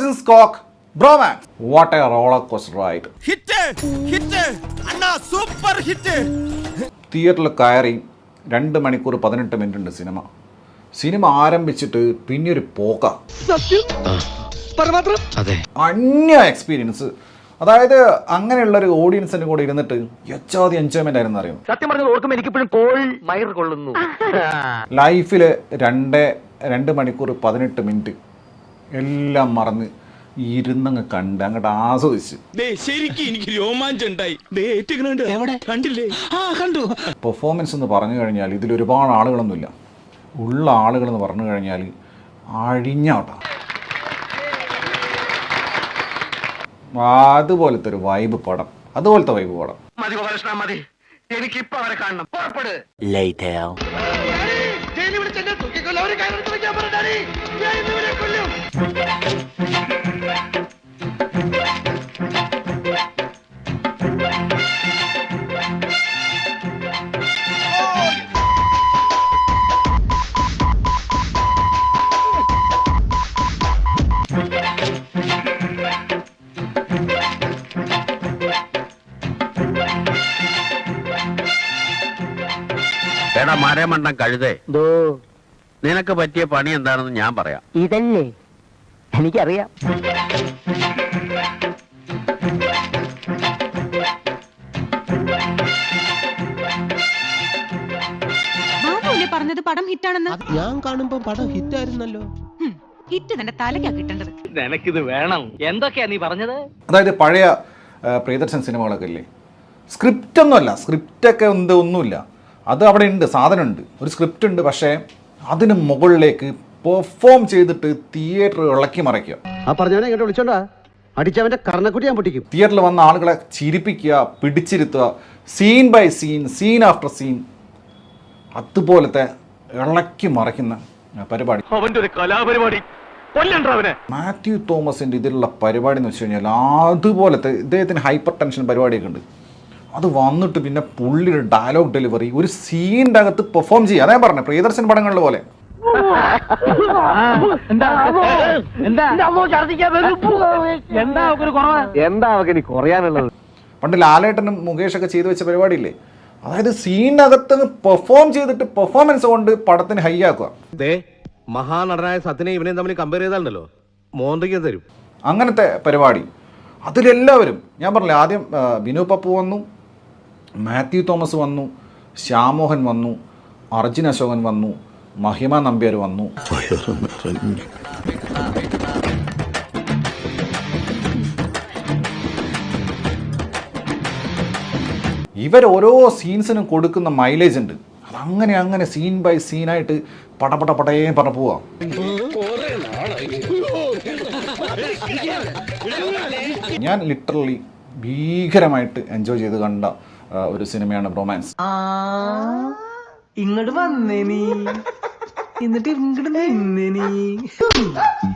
This coke Bromance what a roller coaster ride hit hit Anna super hit തിയേറ്ററിൽ കയറി രണ്ട് മണിക്കൂർ പതിനെട്ട് മിനിറ്റ് ഉണ്ട് സിനിമ. സിനിമ ആരംഭിച്ചിട്ട് പിന്നെ ഒരു പോക്ക അതെ. അന്യ എക്സ്പീരിയൻസ് അതായത് അങ്ങനെയുള്ള ഒരു ഓഡിയൻസിന്റെ കൂടെ ഇരുന്നിട്ട് യച്ചാതി എൻജോയ്മെന്റ് ആയിരുന്നു അറിയാം? സത്യം പറഞ്ഞത് ഓർക്കുമ്പോൾ എനിക്കിപ്പോഴും കോൾ മയർ കൊള്ളുന്നു. ലൈഫിൽ രണ്ട് രണ്ട് മണിക്കൂർ പതിനെട്ട് മിനിറ്റ്. എല്ലാം മറന്ന് ഇരുന്നങ്ങ് കണ്ട് അങ്ങോട്ട് ആസ്വദിച്ച്. ശരിക്കും എനിക്ക് രോമാഞ്ചം ഉണ്ടായി. എവിടെ? കണ്ടില്ലേ? ആ കണ്ടു. പെർഫോമൻസ് എന്ന് പറഞ്ഞു കഴിഞ്ഞാൽ ഇതിൽ ഒരുപാട് ആളുകളൊന്നുമില്ല. ഉള്ള ആളുകൾ എന്ന് പറഞ്ഞു കഴിഞ്ഞാൽ അഴിഞ്ഞാട്ടാ. അതുപോലത്തെ ഒരു വൈബ് പടം. അതുപോലത്തെ വൈബ് പടം. മതി ഗോപാലകൃഷ്ണ മതി. എനിക്കിപ്പോ അവരെ കാണണം. പുറപ്പെട്. ജയിലിൽ വിളിച്ച് എടാ മരമണ്ടം കഴുതേ. നിനക്ക് പറ്റിയ പണി എന്താണെന്ന് ഞാൻ പറയാം. ഇതല്ലേ? എനിക്കറിയാം. ബാബുല്ലേ പറഞ്ഞത് പടം ഹിറ്റാണെന്ന്? ഞാൻ കാണുമ്പോ പടം ഹിറ്റായിരുന്നല്ലോ. ഹിറ്റ് തന്റെ തലയ്ക്കാ കിട്ടേണ്ടത്. നിനക്കിത് വേണം. എന്തൊക്കെയാ നീ പറഞ്ഞത്? അതായത് പഴയ ആ, പ്രിയദർശൻ സിനിമകളൊക്കെ ഇല്ലേ? സ്ക്രിപ്റ്റ് ഒന്നുമല്ല സ്ക്രിപ്റ്റൊക്കെ എന്ത് ഒന്നുമില്ല. അത് അവിടെ ഉണ്ട് സാധനമുണ്ട്. ഒരു സ്ക്രിപ്റ്റ് ഉണ്ട് പക്ഷേ അതിന് മുകളിലേക്ക് പെർഫോം ചെയ്തിട്ട് തിയേറ്റർ ഇളക്കി മറിക്കുക. ആ പറഞ്ഞവനെ ഇങ്ങോട്ട് വിളിച്ചോണ്ടാ. അടിച്ചവന്റെ കർണക്കുട്ടി ഞാൻ പൊട്ടിക്കും. തിയേറ്ററിൽ വന്ന ആളുകളെ ചിരിപ്പിക്കുക പിടിച്ചിരുത്തുക scene by scene scene after scene അതുപോലത്തെ ഇളക്കി മറിക്കുന്ന ആ, പരിപാടി. അവന്റെ ഒരു കലാപരിപാടി. മാത്യു തോമസിന്റെ ഇതിലുള്ള പരിപാടി എന്ന് വെച്ച് കഴിഞ്ഞാൽ അതുപോലത്തെ ഇദ്ദേഹത്തിന് ഹൈപ്പർ ടെൻഷൻ പരിപാടിയൊക്കെ ഉണ്ട്. അത് വന്നിട്ട് പിന്നെ പുള്ളിയുടെ ഡയലോഗ് ഡെലിവറി ഒരു സീന്റെ അകത്ത് പെർഫോം ചെയ്യുക അതേ പറഞ്ഞത് പ്രിയദർശൻ പടങ്ങളിൽ പോലെ. എന്താ? കുറയാനുള്ളത്? പണ്ട് ലാലേട്ടനും മുകേഷൊക്കെ ചെയ്തു വെച്ച പരിപാടിയില്ലേ? അതായത് സീനകത്ത് പെർഫോം ചെയ്തിട്ട് പെർഫോമൻസ് കൊണ്ട് പടത്തിന് ഹൈ ആക്കുക. ദേ മഹാനടനായ സത്യനെ ഇവനെയും തമ്മിൽ കമ്പയർ ചെയ്താലുണ്ടല്ലോ. മോന്തയ്ക്ക് തരും. അങ്ങനത്തെ പരിപാടി. അതിലെല്ലാവരും ഞാൻ പറഞ്ഞില്ലേ ആദ്യം ബിനു പപ്പു വന്നു മാത്യു തോമസ് വന്നു ശ്യാമോഹൻ വന്നു അർജുൻ അശോകൻ വന്നു മഹിമ നമ്പ്യാർ വന്നു. ഇവർ ഓരോ സീൻസിനും കൊടുക്കുന്ന മൈലേജ് ഉണ്ട്. അതങ്ങനെ അങ്ങനെ സീൻ ബൈ സീനായിട്ട് പടപട പടയേ പറഞ്ഞ പോവാ. ഞാൻ ലിറ്ററലി ഭീകരമായിട്ട് എൻജോയ് ചെയ്ത് കണ്ട ഒരു സിനിമയാണ് റൊമാൻസ് ഇങ്ങോട്ട് വന്നേനി എന്നിട്ട് ഇങ്ങോട്ട് നിന്നേ നീ.